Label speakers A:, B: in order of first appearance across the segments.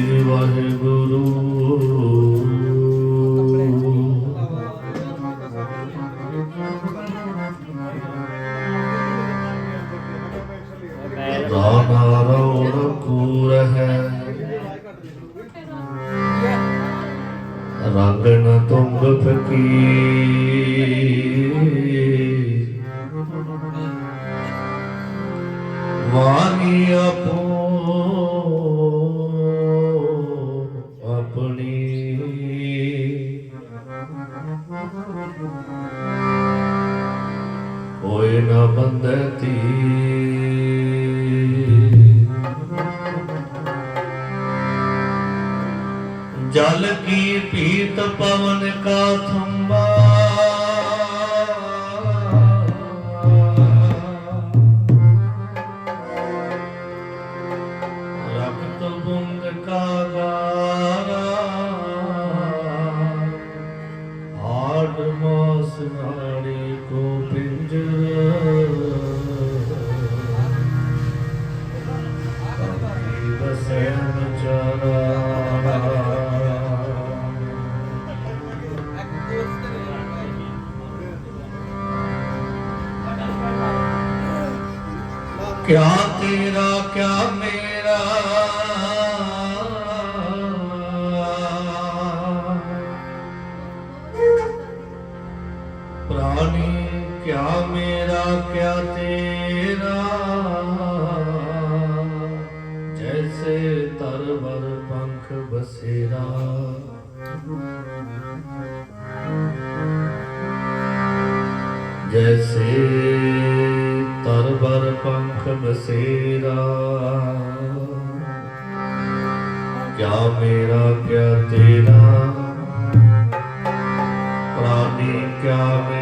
A: ਵਾਹਿਗੁਰੂ। ਹੋਏ ਨਾ ਬੰਦੇ ਤੀ ਜਲ ਕੀ ਪੀਤ ਪਵਨ ਕਾ ਥੰਬਾ ਕਿਆ ਤੇਰਾ ਕਿਆ ਮੇਰਾ नाथ बसेरा क्या मेरा क्या तेरा प्राणी क्या मेरा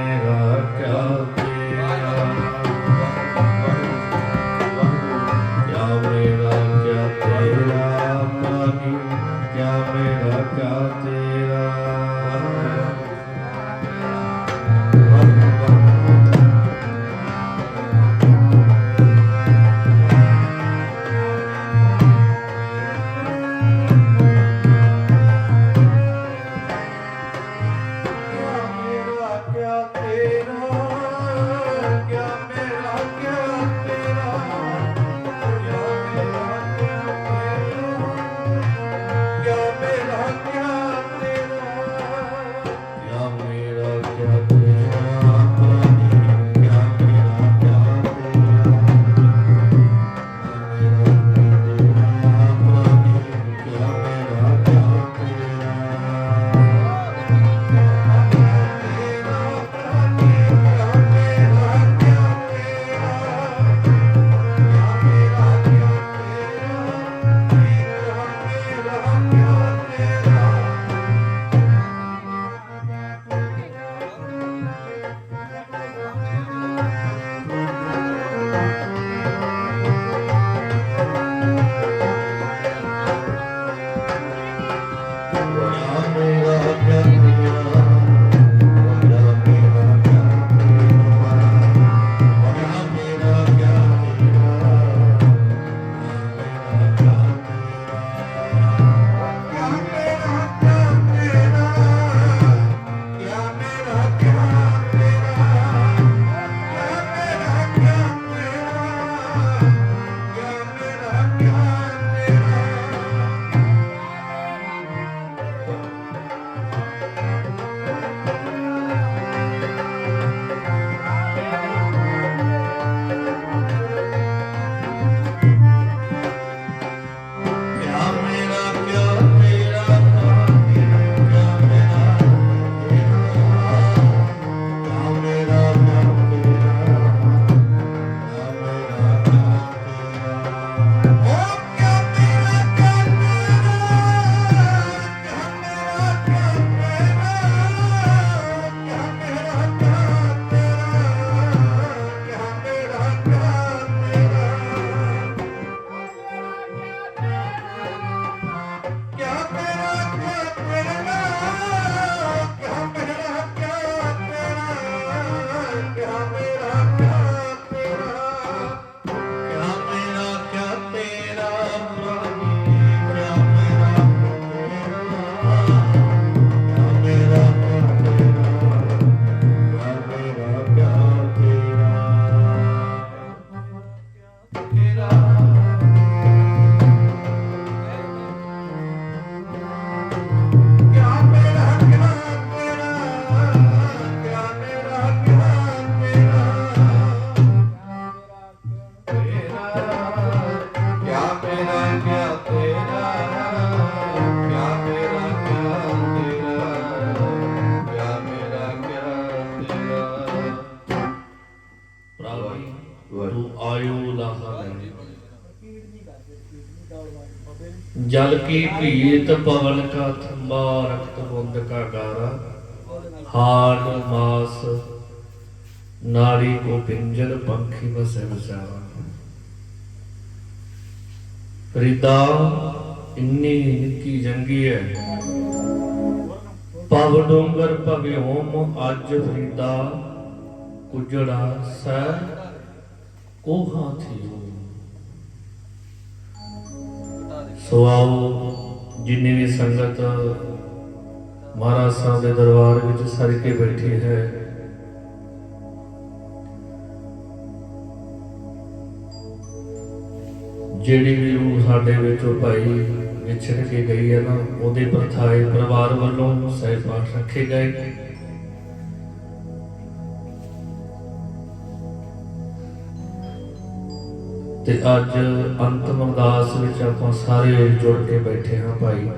A: ਜਲ ਕੀ ਭੀਤ ਪਵਨ ਕਾ ਥੰਬਾ ਰਕਤ ਬੁੰਦ ਕਾ ਗਾਰਾ ਹਾਲ ਮਾਸ ਨਾਰੀ ਕੋ ਪਿੰਜਰ ਪੰਖੀ ਬਸੇ ਵਿਚਾਰਾ ਫਰੀਦਾ ਇੰਨੀ ਨਿੱਕੀ ਜੰਗੀ ਹੈ ਪਵ ਡੋਂਗਰ ਭਵੇ ਹੋਮ ਅੱਜ ਫਰੀਦਾ, ਕੁਜੜਾ ਸੈ, ਕੋਹਾਂ ਥੀ ਸੋ ਆਓ ਜਿੰਨੀ ਵੀ ਸੰਗਤ ਮਹਾਰਾਜ ਸਾਹਿਬ ਦੇ ਦਰਬਾਰ ਵਿੱਚ ਸਰ ਕੇ ਬੈਠੀ ਹੈ। ਜਿਹੜੀ ਵੀ ਰੂਹ ਸਾਡੇ ਵਿੱਚੋਂ ਭਾਈ ਵਿਛੜ ਕੇ ਗਈ ਹੈ ਨਾ, ਉਹਦੇ ਪ੍ਰਥਾਏ ਪਰਿਵਾਰ ਵੱਲੋਂ ਸਹਿ ਪਾਠ ਰੱਖੇ ਗਏ। ਤੇ ਅੱਜ ਅੰਤਮ ਅਰਦਾਸ ਵਿੱਚ ਆਪਾਂ ਸਾਰੇ ਜੁੜ ਕੇ ਬੈਠੇ ਹਾਂ ਭਾਈ।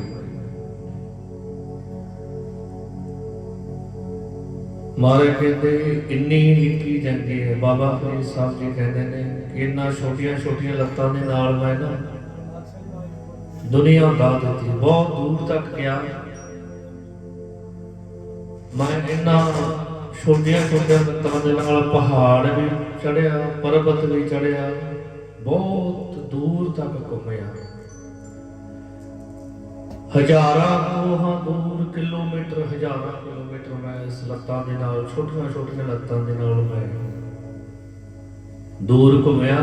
A: ਮਾਰੇ ਕਹਿੰਦੇ, ਇੰਨੀ ਨਿੱਕੀ ਜੰਗੀ ਹੈ? ਬਾਬਾ ਫਰੀਦ ਸਾਹਿਬ ਜੀ ਕਹਿੰਦੇ ਨੇ ਕਿ ਇੰਨਾ ਛੋਟੀਆਂ ਛੋਟੀਆਂ ਲੱਤਾਂ ਦੇ ਨਾਲ ਮੈਂ ਨਾ ਦੁਨੀਆ ਗਾ ਦਿੱਤੀ ਬਹੁਤ ਦੂਰ ਤੱਕ ਗਿਆ। ਮੈਂ ਇੰਨਾ ਛੋਟੀਆਂ ਛੋਟੀਆਂ ਲੱਤਾਂ ਦੇ ਨਾਲ ਪਹਾੜ ਵੀ ਚੜਿਆ ਪਰਬਤ ਵੀ ਚੜਿਆ ਬਹੁਤ ਦੂਰ ਤੱਕ ਘੁੰਮਿਆ। ਹਜ਼ਾਰਾਂ ਕੋਹਾਂ ਦੂਰ, ਕਿਲੋਮੀਟਰ, ਹਜ਼ਾਰਾਂ ਕਿਲੋਮੀਟਰ ਮੈਂ ਇਸ ਲੱਤਾਂ ਦੇ ਨਾਲ, ਛੋਟੀਆਂ ਛੋਟੀਆਂ ਲੱਤਾਂ ਦੇ ਨਾਲ ਮੈਂ ਦੂਰ ਘੁੰਮਿਆ।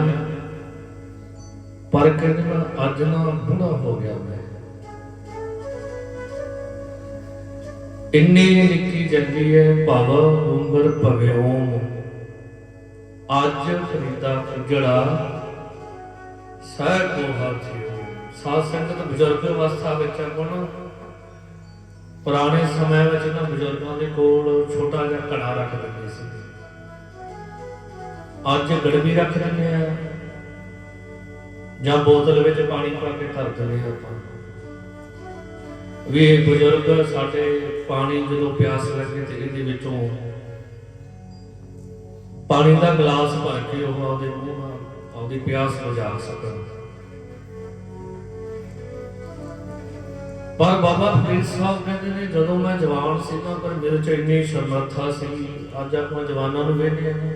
A: ਪਰ ਕਹਿੰਦੇ ਅੱਜ ਨਾ ਬੁੜਾ ਹੋ ਗਿਆ ਮੈਂ। ਇੰਨੀ ਨਿੱਕੀ ਜੰਗੀ ਹੈ ਭਵ ਉਮਰ ਭਵਿਓ ਅੱਜ ਫਰੀਦਾ ਕੁਜੜਾ ਸਹਿ ਕੋ ਹਾਥਿਓ ਸਾਧ ਸੰਗਤ ਬਜ਼ੁਰਗ ਅਵਸਥਾ ਵਿੱਚ ਆਪਣ ਪੁਰਾਣੇ ਸਮੇਂ ਵਿੱਚ ਨਾ ਬਜ਼ੁਰਗਾਂ ਦੇ ਕੋਲ ਛੋਟਾ ਜਿਹਾ ਘੜਾ ਰੱਖ ਦਿੰਦੇ ਸੀ। ਅੱਜ ਗੜਵੀ ਰੱਖ ਦਿੰਦੇ ਆ। ਜਾਂ ਬੋਤਲ ਵਿੱਚ ਪਾਣੀ ਪਾ ਕੇ ਧਰ ਦਿੰਦੇ ਆ ਆਪਾਂ। ਵੀ ਇਹ ਬਜ਼ੁਰਗ ਸਾਡੇ ਪਾਣੀ ਜਦੋਂ ਪਿਆਸ ਲੱਗੇ ਤੇ ਇਹਦੇ ਵਿੱਚੋਂ ਪਾਣੀ ਦਾ ਗਲਾਸ ਭਰ ਕੇ ਉਹ ਆਪਦੇ ਮੂੰਹ ਨਾਲ ਪਿਆਸ ਬੁਝਾ ਸਕਣ। ਪਰ ਬਾਬਾ ਫਰੀਦ ਸਾਹਿਬ ਕਹਿੰਦੇ ਨੇ, ਜਦੋਂ ਮੈਂ ਜਵਾਨ ਸੀ ਤਾਂ ਪਰ ਮੇਰੇ ਚ ਇੰਨੀ ਸਮਰੱਥਾ ਸੀ। ਅੱਜ ਆਪਾਂ ਜਵਾਨਾਂ ਨੂੰ ਵੇਖਦੇ ਹਾਂ।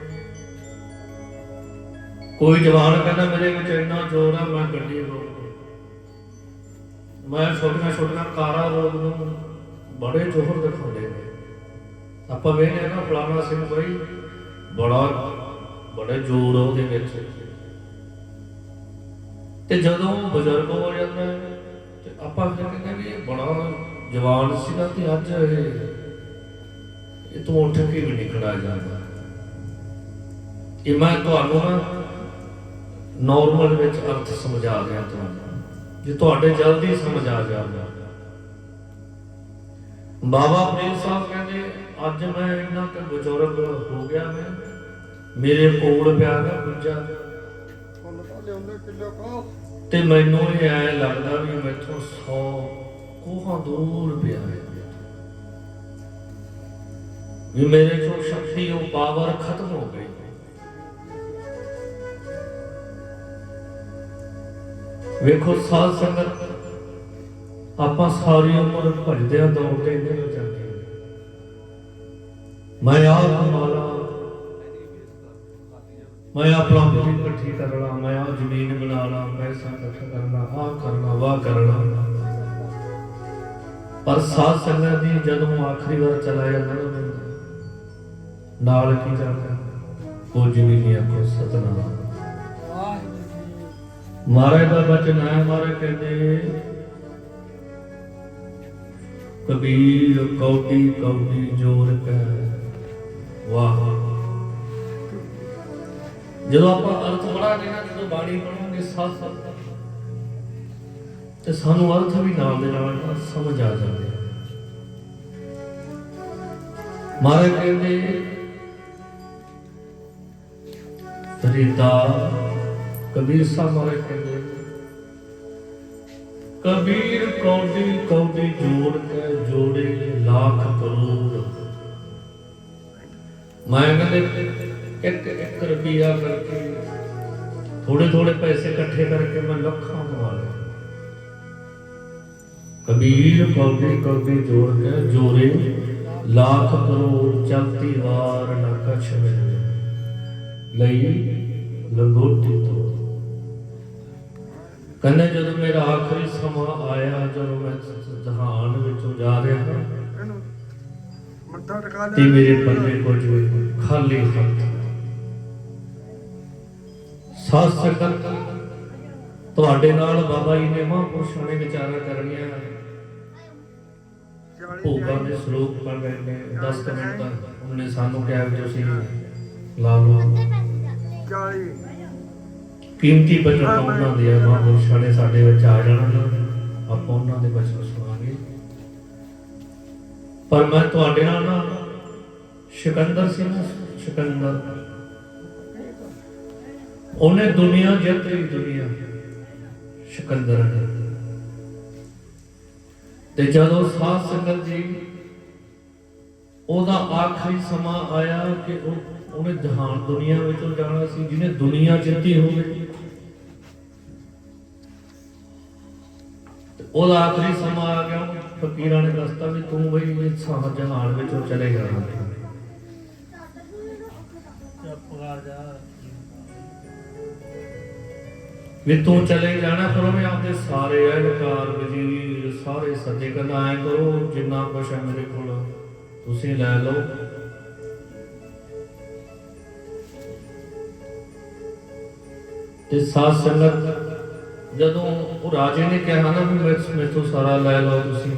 A: ਕੋਈ ਜਵਾਨ ਕਹਿੰਦਾ, ਮੇਰੇ ਵਿੱਚ ਇੰਨਾ ਜ਼ੋਰ ਹੈ, ਮੈਂ ਗੱਡੀ ਰੋਕ ਮੈਂ ਛੋਟੀਆਂ ਛੋਟੀਆਂ ਕਾਰਾਂ ਰੋਕ ਨੂੰ ਬੜੇ ਜ਼ੋਰ ਦਿਖਾਉਂਦੇ ਨੇ। ਆਪਾਂ ਵੇਖਦੇ ਹਾਂ ਨਾ, ਫਲਾਣਾ ਸਿੰਘ ਬਈ, ਬੜਾ, ਬੜੇ ਜ਼ੋਰ ਉਹਦੇ ਵਿੱਚ। ਤੇ ਜਦੋਂ ਬਜ਼ੁਰਗ ਹੋ ਜਾਂਦਾ ਹੈ, ਤੇ ਆਪਾਂ ਫਿਰ ਕਹਿੰਦੇ ਵੀ ਇਹ ਬੜਾ ਜਵਾਨ ਸੀਗਾ ਤੇ ਅੱਜ ਇਹ ਇਹ ਤੋਂ ਉੱਠ ਕੇ ਵੀ ਨਹੀਂ ਜਾਂਦਾ ਇਹ ਮੈਂ ਤੁਹਾਨੂੰ ਨਾ ਨਾਰਮਲ ਵਿੱਚ ਅਰਥ ਸਮਝਾ ਰਿਹਾ ਤੁਹਾਨੂੰ ਜੇ ਤੁਹਾਡੇ ਜਲਦੀ ਸਮਝ ਆ ਜਾਵੇ ਬਾਬਾ ਫਰੀਦ ਸਾਹਿਬ ਕਹਿੰਦੇ ਅੱਜ ਮੈਂ ਇੰਨਾ ਕਿ ਬਜ਼ੁਰਗ ਹੋ ਗਿਆ ਮੈਂ ਮੇਰੇ ਕੋਲ ਪਿਆ ਨਾ ਗੁੱਜਾ
B: ਤੇ
A: ਮੈਨੂੰ ਇਹ ਐ ਲੱਗਦਾ ਵੀ ਮੈਥੋਂ 100 ਕੋਹਾਂ ਦੂਰ ਪਿਆ ਹੈ। ਵੀ ਮੇਰੇ ਚੋਂ ਸ਼ਕਤੀ ਉਹ ਪਾਵਰ ਖਤਮ ਹੋ ਗਈ। ਵੇਖੋ ਸਾਧ ਸੰਗਤ, ਆਪਾਂ ਸਾਰੀ ਉਮਰ ਭਜਦਿਆਂ ਦੌੜਦੇ ਨਹੀਂ ਹੋ ਜਾਂਦੇ। ਮੈਂ ਆਪ ਮੈਂ ਆਪਣਾ ਬੁੱਧੀ ਇਕੱਠੀ ਕਰਨਾ ਮੈਂ ਆ ਜ਼ਮੀਨ ਬਣਾਉਣਾ ਪੈਸਾ ਇਕੱਠਾ ਕਰਨਾ ਆ ਕਰਨਾ ਵਾਹ ਕਰਨਾ ਪਰ ਸਾਧ ਸੰਗਤ ਦੀ ਜਦੋਂ ਆਖਰੀ ਵਾਰ ਚਲਾ ਜਾਂਦਾ ਨਾ ਨਾਲ ਕੀ ਜਾਂਦਾ ਕੁਝ ਵੀ ਨਹੀਂ ਆਖੋ, ਸਤਨਾਮ। ਮਹਾਰਾਜ ਦਾ ਬਚਨ ਹੈ, ਮਹਾਰਾਜ ਕਹਿੰਦੇ, ਕਬੀਰ ਕੌਡੀ ਕੌਡੀ ਜੋਰ ਕੈ ਵਾਹ। ਜਦੋਂ ਆਪਾਂ ਅਰਥ ਪੜਾਂਗੇ ਨਾ ਜਦੋਂ ਬਾਣੀ ਪੜਾਂਗੇ ਸਾਥ ਸਾਥ ਤੇ ਸਾਨੂੰ ਅਰਥ ਵੀ ਨਾਲ ਦੇ ਨਾਲ ਸਮਝ ਆ ਜਾਂਦੇ ਮਹਾਰਾਜ ਕਹਿੰਦੇ ਫਰੀਦਾ ਕਬੀਰ ਸਾਹਿਬ ਮਹਾਰਾਜ ਕਹਿੰਦੇ, ਕਬੀਰ ਕੌਡੀ ਕੌਡੀ ਜੋੜ ਕੇ ਜੋੜੇ, ਲੱਖ ਕਰੋੜ। ਮੈਂ ਕਹਿੰਦੇ ਇੱਕ ਇੱਕ ਰੁਪਿਆ ਕਰਕੇ ਥੋੜੇ ਥੋੜੇ ਪੈਸੇ ਇਕੱਠੇ ਕਰਕੇ ਮੈਂ ਲੱਖਾਂ ਕਮਾ ਲਏ। ਕਬੀਰ ਕੌਡੀ ਕੌਡੀ ਜੋੜ ਕੇ ਜੋਰੇ ਲੱਖ ਕਰੋੜ ਚਲਤੀ ਵਾਰ ਨਾ ਕਛ ਮਿਲੇ। ਲਈ ਲੰਗੋਟੀ ਤੋਂ ਕਹਿੰਦੇ ਜਦੋਂ ਮੇਰਾ ਆਖਰੀ ਸਮਾਂ ਆਇਆ ਜਦੋਂ ਮੈਂ ਜਹਾਨ ਵਿੱਚੋਂ ਜਾ ਰਿਹਾ ਹਾਂ ਤੇ
B: ਲਿਆ
A: ਮੇਰੇ ਪੱਲੇ ਕੁਝ ਖਾਲੀ ਹੱਥ। ਸਾਧ ਸੰਗਤ ਤੁਹਾਡੇ ਨਾਲ ਬਾਬਾ ਜੀ ਨੇ ਮਹਾਂਪੁਰਸ਼ਾਂ ਨੇ ਵਿਚਾਰਾਂ ਕਰਨੀਆਂ। ਭੋਗਾਂ ਦੇ ਸਰੂਪ ਪੜ ਰਹੇ ਨੇ 10 ਮਿੰਟ ਦਾ ਉਹਨੇ ਸਾਨੂੰ ਕਿਹਾ ਵੀ ਤੁਸੀਂ ਲਾ ਲਓ।
B: 40
A: ਕੀਮਤੀ ਬਚਨ ਉਹਨਾਂ ਦੇ ਮਹਾਂਪੁਰਸ਼ਾਂ ਨੇ ਸਾਡੇ ਵਿੱਚ ਆ ਜਾਣਾ। ਆਪਾਂ ਉਹਨਾਂ ਦੇ ਬਚਨ ਸੁਣਾਂਗੇ ਪਰ ਮੈਂ ਤੁਹਾਡੇ ਨਾਲ ਨਾ ਸਿਕੰਦਰ ਸਿੰਘ ਨਾ, ਸਿਕੰਦਰ ਉਹਨੇ ਦੁਨੀਆ ਜਿੱਤ ਲਈ ਦੁਨੀਆ ਸਿਕੰਦਰ ਤੇ ਜਦੋਂ ਸਾਧ ਸੰਗਤ ਜੀ ਉਹਦਾ ਆਖਰੀ ਸਮਾਂ ਆਇਆ ਕਿ ਉਹ ਉਹਨੇ ਜਹਾਨ ਦੁਨੀਆ ਵਿੱਚੋਂ ਜਾਣਾ ਸੀ, ਜਿਹਨੇ ਦੁਨੀਆ ਜਿੱਤੀ ਹੋਵੇ। ਉਹਦਾ ਆਖਰੀ ਸਮਾਂ ਆ ਗਿਆ, ਫਕੀਰਾਂ ਨੇ ਦੱਸਤਾ ਵੀ ਤੂੰ ਬਈ ਇਸ ਸਾਹ ਜਹਾਨ ਵਿੱਚੋਂ ਚਲੇ ਜਾਣਾ
C: ਚੁੱਪ ਕਰ ਜਾ।
A: ਵੀ ਚਲੇ ਜਾਣਾ ਫਿਰ ਉਹਨੇ ਆਪਦੇ ਸਾਰੇ ਅਹੰਕਾਰ ਵਜ਼ੀਰ, ਸਾਰੇ ਸੱਜੇ ਕਹਿੰਦਾ ਐ ਕਰੋ, ਜਿੰਨਾ ਕੁਛ ਹੈ ਮੇਰੇ ਕੋਲ, ਤੁਸੀਂ ਲੈ ਲਓ। ਤੇ ਸਾਧ ਸੰਗਤ, ਜਦੋਂ ਉਹ ਰਾਜੇ ਨੇ ਕਿਹਾ ਨਾ ਵੀ ਮੈਂ ਮੈਥੋਂ ਸਾਰਾ ਲੈ ਲਓ ਤੁਸੀਂ,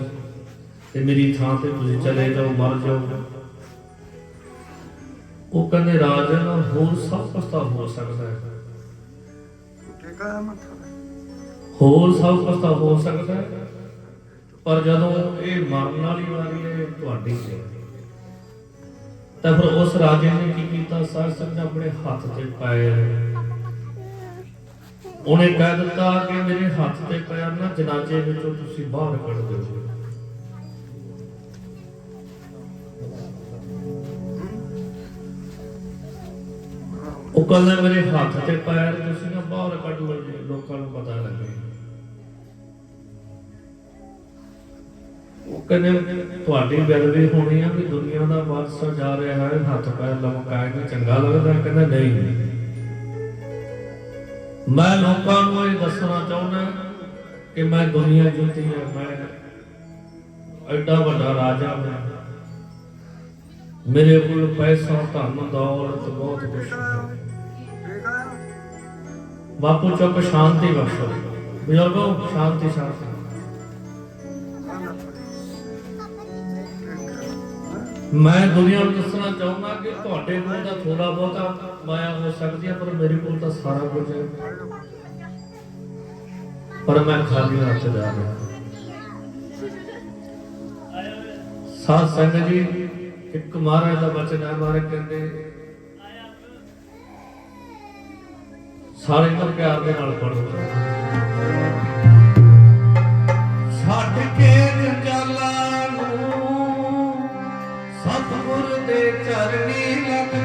A: ਤੇ ਮੇਰੀ ਥਾਂ ਤੇ ਤੁਸੀਂ ਚਲੇ ਜਾਓ, ਮਰ ਜਾਓ। ਉਹ ਕਹਿੰਦੇ, ਰਾਜੇ ਨਾਲ ਹੋਰ ਸਭ ਕੁਛ ਤਾਂ ਹੋ ਸਕਦਾ ਹੈ।
B: ਟਿਕਾ
A: ਹੋਰ ਸਭ ਕੁਝ ਤਾਂ ਹੋ ਸਕਦਾ ਪਰ ਜਦੋਂ ਇਹ ਮਰਨ ਵਾਲੀ ਵਾਰੀ ਹੈ ਤੁਹਾਡੀ ਹੈ ਤਾਂ ਫਿਰ ਉਸ ਰਾਜੇ ਨੇ ਕੀ ਕੀਤਾ? ਸਾਧ ਸੰਗਤ ਆਪਣੇ ਹੱਥ ਤੇ ਪੈਰ ਉਹਨੇ ਕਹਿ ਦਿੱਤਾ ਕਿ ਮੇਰੇ ਹੱਥ ਤੇ ਪੈਰ ਨਾ ਜਨਾਜੇ ਵਿੱਚੋਂ ਤੁਸੀਂ ਬਾਹਰ ਕੱਢ ਦਿਓ। ਉਹ ਕਹਿੰਦਾ ਮੇਰੇ ਹੱਥ ਤੇ ਪੈਰ ਤੁਸੀਂ ਨਾ ਬਾਹਰ ਕੱਢ ਲਓ ਜੀ, ਲੋਕਾਂ ਨੂੰ ਪਤਾ ਲੱਗੇ। ਉਹ ਕਹਿੰਦੇ, ਤੁਹਾਡੀ ਬੇਦਬੀ ਹੋਣੀ ਆ ਵੀ ਦੁਨੀਆ ਦਾ ਬਾਦਸ਼ਾਹ ਜਾ ਰਿਹਾ ਹੈ, ਹੱਥ ਪੈਰ ਲਮਕਾਏ ਤੇ ਚੰਗਾ ਲੱਗਦਾ? ਕਹਿੰਦਾ, ਨਹੀਂ। ਮੈਂ ਲੋਕਾਂ ਨੂੰ ਇਹ ਦੱਸਣਾ ਚਾਹੁੰਦਾ ਕਿ ਮੈਂ ਦੁਨੀਆ ਜਿੱਤੀ ਹੈ ਮੈਂ ਐਡਾ ਵੱਡਾ ਰਾਜਾ ਹਾਂ। ਮੇਰੇ ਕੋਲ ਪੈਸਾ, ਧਨ, ਦੌਲਤ ਬਹੁਤ ਕੁਝ ਹੈ। ਬਾਪੂ ਚੁੱਪ ਸ਼ਾਂਤੀ ਬਖਸ਼ੋ। ਬਜ਼ੁਰਗੋ, ਸ਼ਾਂਤੀ ਸ਼ਾਂਤੀ। ਮੈਂ ਦੁਨੀਆ ਨੂੰ ਦੱਸਣਾ ਚਾਹੁੰਦਾ ਕਿ ਤੁਹਾਡੇ ਕੋਲ ਤਾਂ ਥੋੜਾ ਬਹੁਤਾ ਮਾਇਆ ਹੋ ਸਕਦੀ ਹੈ, ਪਰ ਮੇਰੇ ਕੋਲ ਤਾਂ ਸਾਰਾ ਕੁਝ ਹੈ। ਪਰ ਮੈਂ ਖਾਲੀ ਹੱਥ ਜਾ ਰਿਹਾ ਸਾਧ ਸੰਗਤ ਜੀ, ਇੱਕ ਮਹਾਰਾਜ ਦਾ ਬਚਨ ਹੈ, ਮਹਾਰਾਜ ਕਹਿੰਦੇ ਸਾਰੇ ਨੂੰ ਪਿਆਰ ਦੇ ਨਾਲ ਪੜੋ ਛੱਡ ਕੇ ਜੰਜਾਲਾਂ ਨੂੰ ਸਤਿਗੁਰ ਦੇ ਚਰਨੀ ਲੱਗ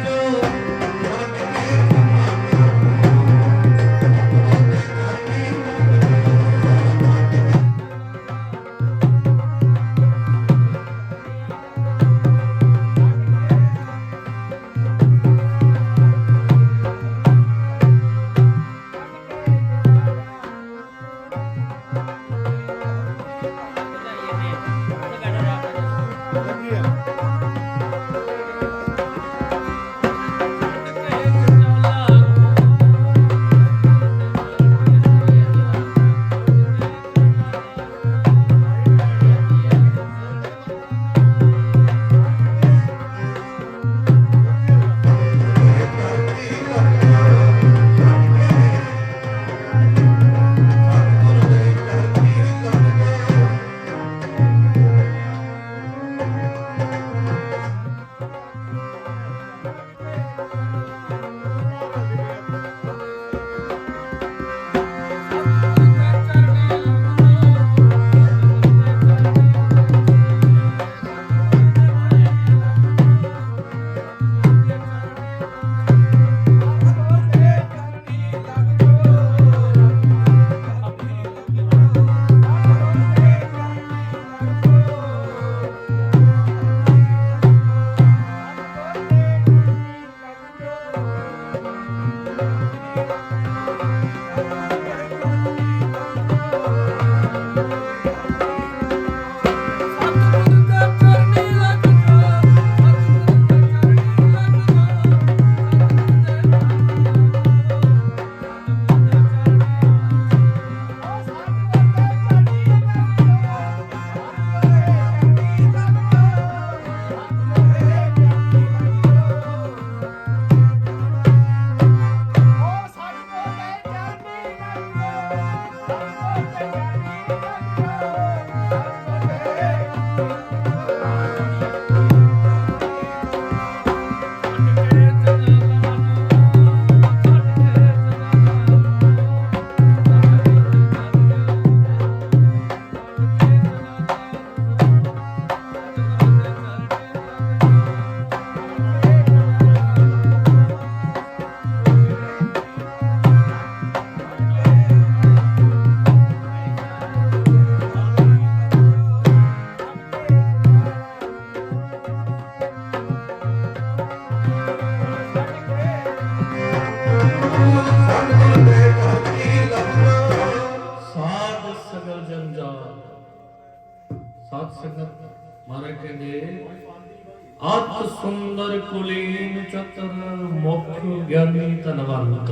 A: ਕੁਲੀਨ ਚਤਰ, ਮੁਖ ਗਿਆਨੀ ਧਨਵੰਤ।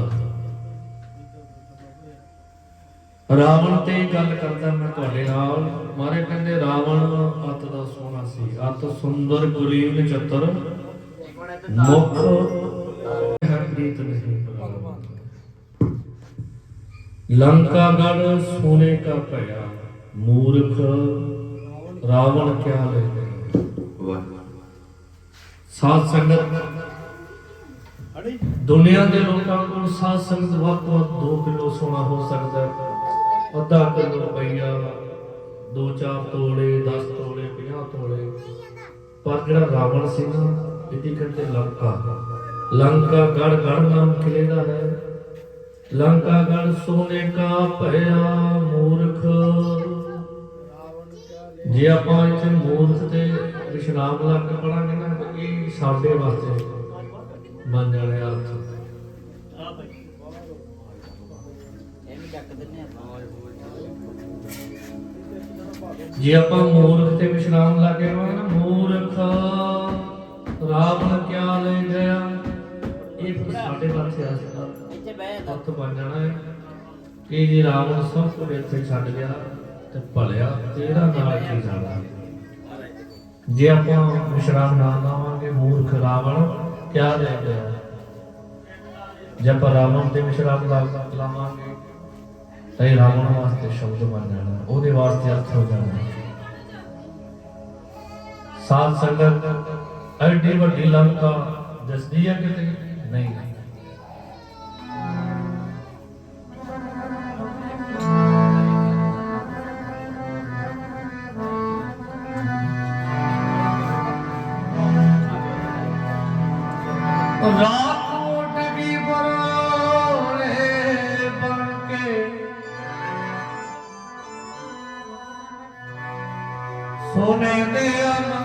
A: ਰਾਵਣ ਤੇ ਗੱਲ ਕਰਦਾ ਮੈਂ ਤੁਹਾਡੇ ਨਾਲ। ਮਾਰੇ ਕਹਿੰਦੇ ਰਾਵਣ ਅਤ ਦਾ ਸੋਹਣਾ ਸੀ। ਅਤ ਸੁੰਦਰ ਕੁਲੀਨ ਚਤਰ, ਮੁਖ ਹੈ ਨਹੀਂ। ਲੰਕਾ ਗੜ ਸੋਨੇ ਕਾ ਭਇਆ, ਮੂਰਖ ਰਾਵਣ ਕਿਆ ਲੈ
D: ਵਾਹ
A: ਸਾਧ ਸੰਗਤ। ਦੁਨੀਆ ਦੇ ਲੋਕਾਂ ਕੋਲ ਸਾਧ ਸੰਗਤ ਵੱਧ ਤੋਂ ਵੱਧ 2 ਕਿਲੋ ਸੋਨਾ ਹੋ ਸਕਦਾ ਹੈ। ਅੱਧਾ ਕਿਲੋ ਰੁਪਈਆ 2-4 ਤੋਲੇ 10 ਤੋਲੇ 50 ਤੋਲੇ। ਪਰ ਜਿਹੜਾ ਰਾਵਣ ਸੀ ਨਾ ਇਹਦੀ ਕਹਿੰਦੇ ਲੰਕਾ। ਲੰਕਾ ਗੜ ਗੜ ਨਾਮ ਕਿਲੇ ਦਾ ਹੈ। ਲੰਕਾ ਗੜ ਸੋਨੇ ਕਾ ਭਇਆ ਮੂਰਖ। ਜੇ ਆਪਾਂ ਇੱਥੇ ਮੂਰਖ ਤੇ ਵਿਸ਼ਰਾਮ ਲਾ ਕੇ ਪੜਾਂਗੇ ਸਾਡੇ ਵਾਸਤੇ ਬਣ ਜਾਣੇ ਅਰਥ।
C: ਆ ਭਾਈ
A: ਜੇ ਆਪਾਂ ਮੂਰਖ ਤੇ ਵਿਸ਼ਰਾਮ ਲਾ ਕੇ ਪੜਾਂਗੇ ਨਾ, ਮੂਰਖ, ਰਾਵਣ ਕਿਆ ਲੈ ਗਿਆ? ਇਹ ਫਿਰ ਸਾਡੇ ਵਾਸਤੇ ਅਰਥ ਅਰਥ ਬਣ ਜਾਣਾ ਹੈ। ਕਿ ਜੇ ਰਾਵਣ ਸਭ ਕੁਝ ਇੱਥੇ ਛੱਡ ਗਿਆ ਤੇ ਭਲਿਆ ਤੇ ਨਾਲ ਕੀ ਜਾਣਾ? ਜੇ ਆਪਾਂ ਵਿਸ਼ਰਾਮ ਨਾ ਲਾਵਾਂਗੇ ਮੂਰਖ ਰਾਵਣ ਕਿਆ ਲੈ ਗਿਆ? ਜੇ ਆਪਾਂ ਰਾਵਣ ਤੇ ਵਿਸ਼ਰਾਮ ਲਾ ਲਾਵਾਂਗੇ, ਤਾਂ ਇਹ ਰਾਵਣ ਵਾਸਤੇ ਸ਼ਬਦ ਬਣ ਜਾਣਾ, ਉਹਦੇ ਵਾਸਤੇ ਅਰਥ ਹੋ ਜਾਣਾ। ਸਾਧ ਸੰਗਤ, ਐਡੀ ਵੱਡੀ ਲੰਕਾ ਦੱਸਦੀ ਹੈ ਕਿਤੇ? ਨਹੀਂ। ਸੋਨੇ ਦੇ ਮੰਦਰਾਂ